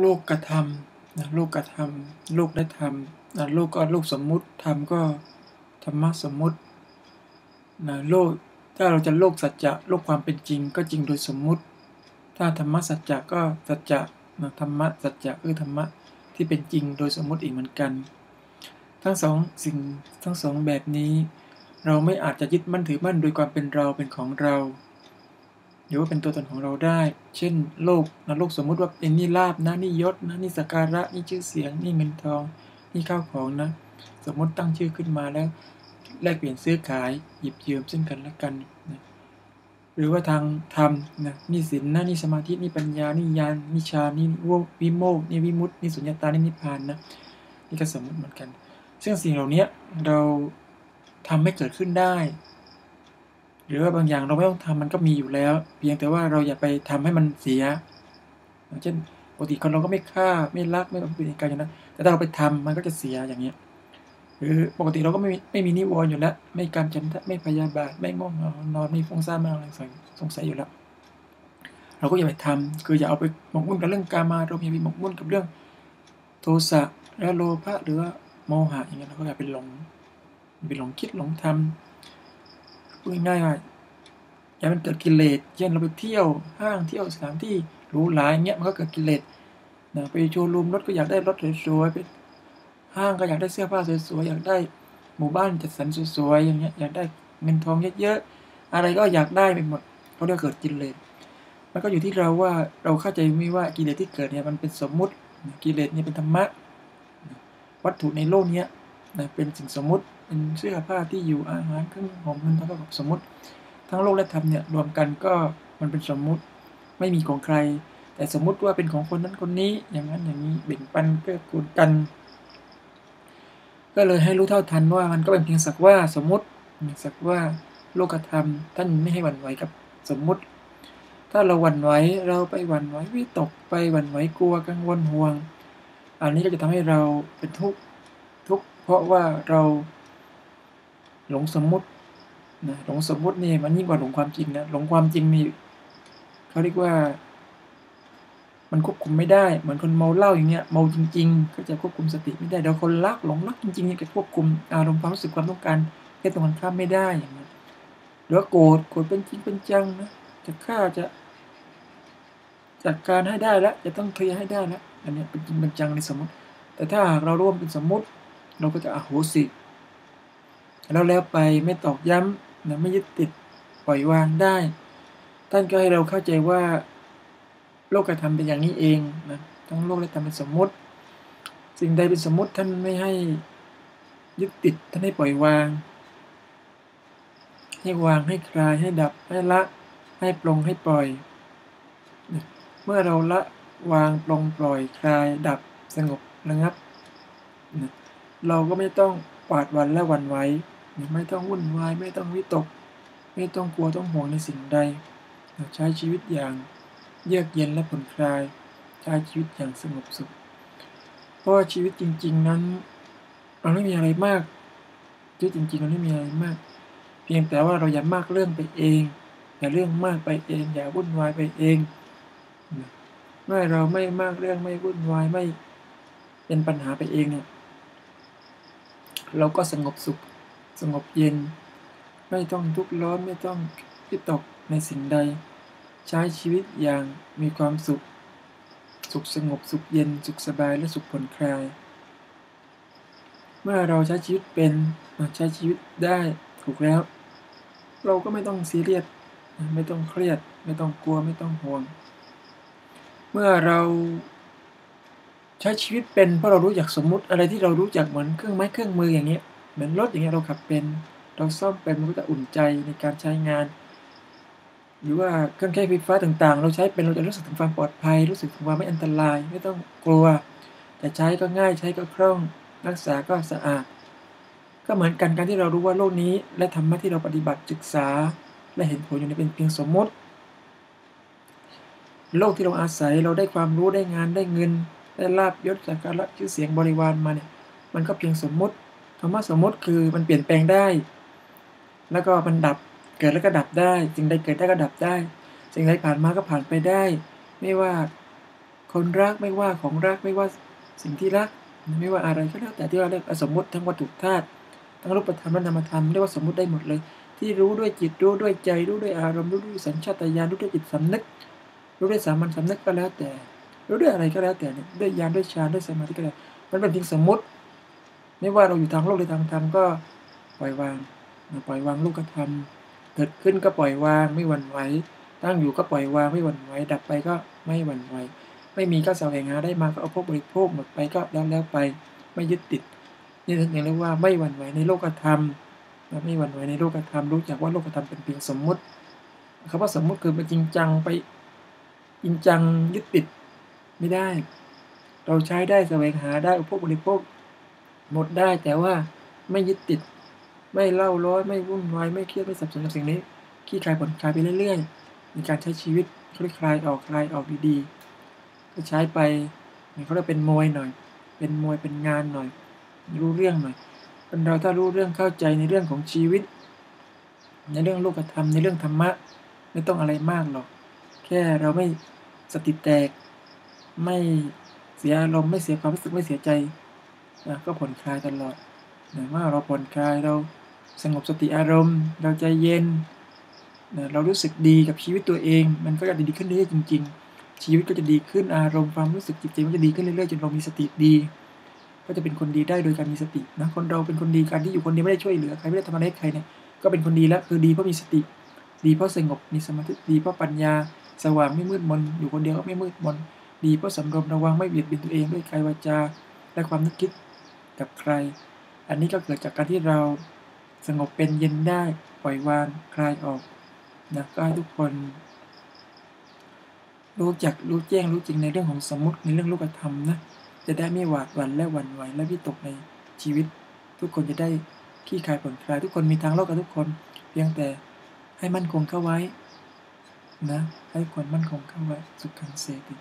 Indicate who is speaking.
Speaker 1: โลกกระทำนะโลกกระทำโลกได้ทำนะโลกก็โลกสมมุติธรรมก็ธรรมะสมมุตินะโลกถ้าเราจะโลกสัจจะโลกความเป็นจริงก็จริงโดยสมมุติ ถ้าธรรมะสัจจะก็สัจจะนะธรรมะสัจจะคือธรรมะที่เป็นจริงโดยสมมุติอีกเหมือนกัน ทั้งสองสิ่งทั้งสองแบบนี้ เราไม่อาจจะยึดมั่นถือมั่นโดยความเป็นเราเป็นของเรา หรือว่าเป็นตัวตนของเราได้ เช่น โลกนะโลกสมมุติว่าเป็นนี่ลาบนะนี่ยศนะนี่สการะนี่ชื่อเสียงนี่เงินทองนี่ข้าวของนะ สมมติตั้งชื่อขึ้นมาแล้วแลกเปลี่ยนซื้อขายหยิบยืมซึ่งกันและกันนะหรือว่าทางธรรมนะนี่ศีลนะนี่สมาธินี่ปัญญานี่ญาณนี่ฌานนี่วิโมกนี่วิมุตตินี่สุญญตานี่นิพพานนะนี่ก็สมมติเหมือนกัน ซึ่งสิ่งเหล่านี้เราทำให้เกิดขึ้นได้ หรือว่าบางอย่างเราไม่ต้องทำมันก็มีอยู่แล้ว เพียงแต่ว่าเราอย่าไปทำให้มันเสีย เช่นปกติคนเราก็ไม่ฆ่าไม่รักไม่เป็นการอย่างนั้นแต่ถ้าเราไปทำมันก็จะเสียอย่างเงี้ยหรือปกติเราก็ไม่ไม่มีนิวรณ์อยู่แล้ว ไม่การจันทะไม่พยาบาทไม่ง่วงนอนไม่ฟุ้งซ่านมากอะไรสงสัยอยู่แล้วเราก็อย่าไปทำคืออย่าเอาไปหมกมุ่นกับเรื่องการมาเราอย่าไปหมกมุ่นกับเรื่อง โทสะและโลภะหรือว่าโมหะอย่างเงี้ยเราก็อย่าไปหลงไปหลงคิดหลงทำ พูดง่ายว่าอย่ามันเกิดกิเลสเช่นเราไปเที่ยวห้างเที่ยวสถานที่หรูหรายเงี้ยมันก็เกิดกิเลสนะไปโชว์รูมรถก็อยากได้รถสวยๆไปห้างก็อยากได้เสื้อผ้าสวยๆอยากได้หมู่บ้านจัดสรรสวยๆอย่างเงี้ยอยากได้เงินทองเยอะๆอะไรก็อยากได้ไปหมดเพราะเรียกเกิดกิเลสมันก็อยู่ที่เราว่าเราเข้าใจไหมว่ากิเลสที่เกิดเนี่ยมันเป็นสมมุติกิเลสเนี่ยเป็นธรรมะวัตถุในโลกเนี้ยนะเป็นสิ่งสมมุติ เป็นเสื้อผ้าที่อยู่อาหารเครื่องหอมเงินทองกับสมมติ ทั้งโลกและธรรมเนี่ยรวมกันก็มันเป็นสมมุติไม่มีของใคร แต่สมมุติว่าเป็นของคนนั้นคนนี้อย่างนั้นอย่างนี้แบ่งปันเกื้อกูลกัน ก็เลยให้รู้เท่าทันว่ามันก็เป็นเพียงสักว่าสมมติสักว่าโลกธรรม ท่านไม่ให้หวั่นไหวกับสมมุติ ถ้าเราหวั่นไหวเราไปหวั่นไหววิตกไปหวั่นไหวกลัวกังวลห่วง อันนี้ก็จะทำให้เราเป็นทุกข์ทุกข์เพราะว่าเรา หลงสมมตินะหลงสมมตินี่มันยิ่งกว่าหลงความจริงนะหลงความจริงนี่เขาเรียกว่า มันควบคุมไม่ได้เหมือนคนเมาเหล้าอย่างเงี้ยเมาจริง ๆ ก็จะควบคุมสติไม่ได้เดี๋ยวคนรักหลงรักจริงๆนี่จะควบคุมอารมณ์ความรู้สึกความต้องการแค่ตรงกันข้ามไม่ได้อย่างเงี้ยหรือโกรธโกรธเป็นจริงเป็นจังนะจะฆ่าจะจัดการให้ได้แล้วจะต้องเคลียร์ให้ได้แล้วอันนี้เป็นจริงเป็นจังในสมมติ แต่ถ้าหากเราร่วมเป็นสมมติ เราก็จะอโหสิ แล้วแล้วไปไม่ตอกย้ำนะไม่ยึดติดปล่อยวางได้ ท่านก็ให้เราเข้าใจว่า โลกกระทำเป็นอย่างนี้เองนะทั้งโลกและธรรมเป็นสมมติ สิ่งใดเป็นสมมติท่านไม่ให้ยึดติดท่านให้ปล่อยวาง ให้วางให้คลายให้ดับให้ละ ให้ปลงให้ปล่อย เมื่อเราละวางปลงปล่อยคลายดับสงบระงับ เราก็ไม่ต้อง ปาดวันและวันไว้ ไม่ต้องวุ่นวายไม่ต้องวิตก ไม่ต้องกลัวต้องห่วงในสิ่งใด ใช้ชีวิตอย่างเยือกเย็นและผ่อนคลาย ใช้ชีวิตอย่างสงบสุข เพราะว่าชีวิตจริง ๆ นั้นเราไม่มีอะไรมากชีวิตจริงๆเราไม่มีอะไรมาก เพียงแต่ว่าเราอย่ามากเรื่องไปเอง อย่าเรื่องมากไปเอง อย่าวุ่นวายไปเองเมื่อเราไม่มากเรื่องไม่วุ่นวายไม่เป็นปัญหาไปเองเนี่ย เราก็สงบสุข สงบเย็น ไม่ต้องทุกข์ร้อนไม่ต้องพิตกในสิ่งใด ใช้ชีวิตอย่างมีความสุข สุขสงบสุขเย็น สุขสบายและสุขผ่อนคลาย เมื่อเราใช้ชีวิตเป็นใช้ชีวิตได้ถูกแล้ว เราก็ไม่ต้องซีเรียสไม่ต้องเครียด ไม่ต้องกลัวไม่ต้องห่วง เมื่อเรา ใช้ชีวิตเป็นเพราะเรารู้จักสมมุติอะไรที่เรารู้จักเหมือนเครื่องไม้เครื่องมืออย่างเงี้ยเหมือนรถอย่างเงี้ยเราขับเป็น เราซ่อมเป็นมันก็จะอุ่นใจในการใช้งาน หรือว่าเครื่องใช้ไฟฟ้าต่างๆ เราใช้เป็นเราจะรู้สึกถึงความปลอดภัย รู้สึกถึงความไม่อันตราย ไม่ต้องกลัว แต่ใช้ก็ง่ายใช้ก็คล่องรักษาก็สะอาด ก็เหมือนกันการที่เรารู้ว่าโลกนี้ และธรรมะที่เราปฏิบัติศึกษา และเห็นผลอยู่ในเป็นเพียงสมมติ โลกที่เราอาศัยเราได้ความรู้ได้งานได้เงิน ได้ลาบยศจากการละชื่อเสียงบริวารมาเนี่ยมันก็เพียงสมมติคำว่าสมมติคือมันเปลี่ยนแปลงได้ แล้วก็มันดับเกิดแล้วก็ดับได้สิ่งใดเกิดได้ก็ดับได้ สิ่งใดผ่านมาก็ผ่านไปได้ ไม่ว่าคนรักไม่ว่าของรักไม่ว่าสิ่งที่รัก ไม่ว่าอะไรก็แล้วแต่ที่เราเรียกสมมติทั้งวัตถุธาตุทั้งรูปธรรมและนามธรรมเรียกว่าสมมติได้หมดเลย ที่รู้ด้วยจิตรู้ด้วยใจรู้ด้วยอารมณ์รู้ด้วยสัญชาตญาณรู้ด้วยจิตสำนึก รู้ด้วยสามัญสำนึกก็แล้วแต่ รู้ด้วยอะไรก็แล้วแต่เนี่ยด้วยญาณด้วยฌานด้วยสมาธิก็แล้วมันเป็นเพียงสมมติ ไม่ว่าเราอยู่ทางโลกหรือทางธรรมก็ปล่อยวางปล่อยวางลูกธรรมเกิดขึ้นก็ปล่อยวางไม่หวั่นไหวตั้งอยู่ก็ปล่อยวางไม่หวั่นไหวดับไปก็ไม่หวั่นไหวไม่มีก็แสวงหาได้มาก็เอาพวกบริโภคหมดไปก็แล้วแล้วไปไม่ยึดติดนี่ท่านเรียกว่าไม่หวั่นไหวในโลกธรรมไม่หวั่นไหวในโลกธรรมรู้จักว่าโลกธรรมเป็นเพียงสมมุติคำว่าสมมุติคือไปจริงจังไปจริงจังยึดติด ไม่ได้ เราใช้ได้แสวงหาได้อุปโภคบริโภค หมดได้แต่ว่าไม่ยึดติด ไม่เล่าร้อนไม่วุ่นวายไม่เครียดไม่สับสนกับสิ่งนี้ขี้คลายผ่อนคลายไปเรื่อยๆในการใช้ชีวิตคลายคลายออกคลายออกดีๆก็ใช้ไปเขาเรียกเป็นมวยหน่อย เป็นมวยเป็นงานหน่อย รู้เรื่องหน่อยคนเราถ้ารู้เรื่องเข้าใจในเรื่องของชีวิต ในเรื่องโลกธรรมในเรื่องธรรมะ ไม่ต้องอะไรมากหรอก แค่เราไม่สติแตก ไม่เสียอารมณ์ไม่เสียความรู้สึกไม่เสียใจก็ผ่อนคลายตลอดนะว่าเราผ่อนคลายเราสงบสติอารมณ์ เราใจเย็นนะเรารู้สึกดีกับชีวิตตัวเอง มันก็จะดีขึ้นเรื่อยๆจริง ๆ ชีวิตก็จะดีขึ้นอารมณ์ความรู้สึกจิตใจมันจะดีขึ้นเรื่อยๆจนเรามีสติดี ก็จะเป็นคนดีได้โดยการมีสตินะคนเราเป็นคนดีการที่อยู่คนเดียวไม่ได้ช่วยเหลือใครไม่ได้ทำอะไรให้ใครเนี่ยก็เป็นคนดีแล้วคือดีเพราะมีสติ ดีเพราะสงบมีสมาธิดีเพราะปัญญา สว่างไม่มืดมนอยู่คนเดียวก็ไม่มืดมน ดีเพราะสำรวมระวังไม่เบียดเบียนตัวเองด้วยกายวาจา และความนึกคิดกับใคร อันนี้ก็เกิดจากการที่เราสงบเป็นเย็นได้ปล่อยวางคลายออกนะก็ให้ทุกคน รู้จักรู้แจ้งรู้จริงในเรื่องของสมมติในเรื่องรูปธรรมนะจะได้ไม่หวาดหวั่นและหวั่นไหวและวิตกในชีวิต ทุกคนจะได้ขี้คายผ่อนคลายทุกคนมีทางโลกกับทุกคน เพียงแต่ให้มั่นคงเข้าไว้นะให้คนมั่นคงเข้าไว้สุขังเสติ